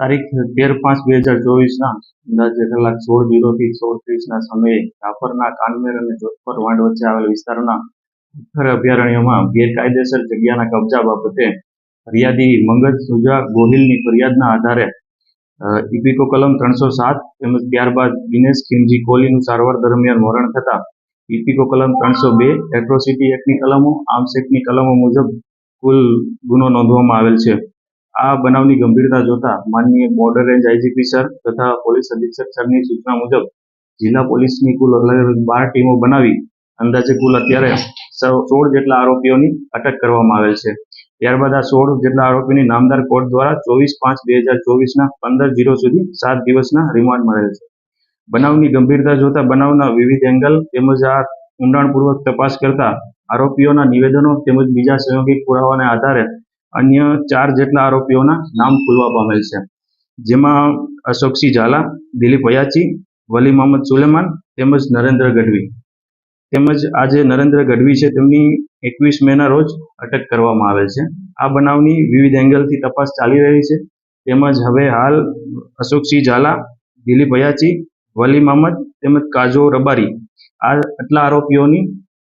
તારીખ તેર પાંચ બે હજાર ચોવીસના અંદાજે કલાક સોળ જીરોથી સોળ ત્રીસના સમયે રાપરના, કાનમેર અને જોધપર વાંડ વચ્ચે આવેલ વિસ્તારના ઉત્તર અભયારણ્યમાં ગેરકાયદેસર જગ્યાના કબજા બાબતે ફરિયાદી મંગજ સુજા ગોહિલની ફરિયાદના આધારે ઇપિકો કલમ ત્રણસો સાત તેમજ ત્યારબાદ દિનેશ ખીમજી કોહલીનું સારવાર દરમિયાન મરણ થતા ઇપિકો કલમ ત્રણસો બે, એટ્રોસિટી એક્ટની કલમો, આર્મ્સ એક્ટની કલમો મુજબ કુલ ગુનો નોંધવામાં આવેલ છે. આ બનાવની ગંભીરતા જોતા માનનીય બોર્ડર રેન્જ આઈજીપી સર તથા પોલીસ અધિક્ષક સરની સૂચના મુજબ જિલ્લા પોલીસની કુલ અલગ બાર ટીમો બનાવી અંદાજે કુલ અત્યારે સોળ જેટલા આરોપીઓની અટક કરવામાં આવેલ છે. ત્યારબાદ આ સોળ જેટલા આરોપીની નામદાર કોર્ટ દ્વારા ચોવીસ પાંચ બે હજાર ચોવીસના પંદર જીરો સુધી સાત દિવસના રિમાન્ડ મળેલ છે. બનાવની ગંભીરતા જોતા બનાવના વિવિધ એંગલ તેમજ આ ઊંડાણપૂર્વક તપાસ કરતા આરોપીઓના નિવેદનો તેમજ બીજા સહયોગી પુરાવાના આધારે અન્ય ચાર જેટલા આરોપીઓના નામ ખુલવા પામેલ છે. જેમાં અશોકસિંહ ઝાલા, દિલીપ અયાચી વલી મોહમ્મદ સુલેમાન તેમજ નરેન્દ્ર ગઢવી. તેમજ આ જે નરેન્દ્ર ગઢવી છે તેમની એકવીસ મેના રોજ અટક કરવામાં આવેલ છે. આ બનાવની વિવિધ એંગલથી તપાસ ચાલી રહી છે. તેમજ હવે હાલ અશોકસિંહ ઝાલા, દિલીપ અયાચી વલી મોહમ્મદ તેમજ કાજો રબારી આ આટલા આરોપીઓની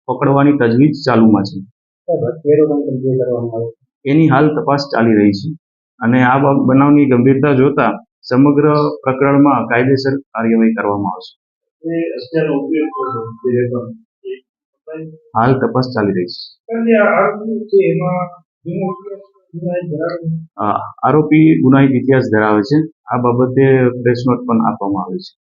પકડવાની તજવીજ ચાલુમાં છે. એની હાલ તપાસ ચાલી રહી છે. અને આ બનાવની ગંભીરતા જોતા સમગ્ર પ્રકરણમાં કાયદેસર કાર્યવાહી કરવામાં આવશે. હાલ તપાસ ચાલી રહી છે. આરોપી ગુનાહિત ઇતિહાસ ધરાવે છે. આ બાબતે પ્રેસ નોટ પણ આપવામાં આવે છે.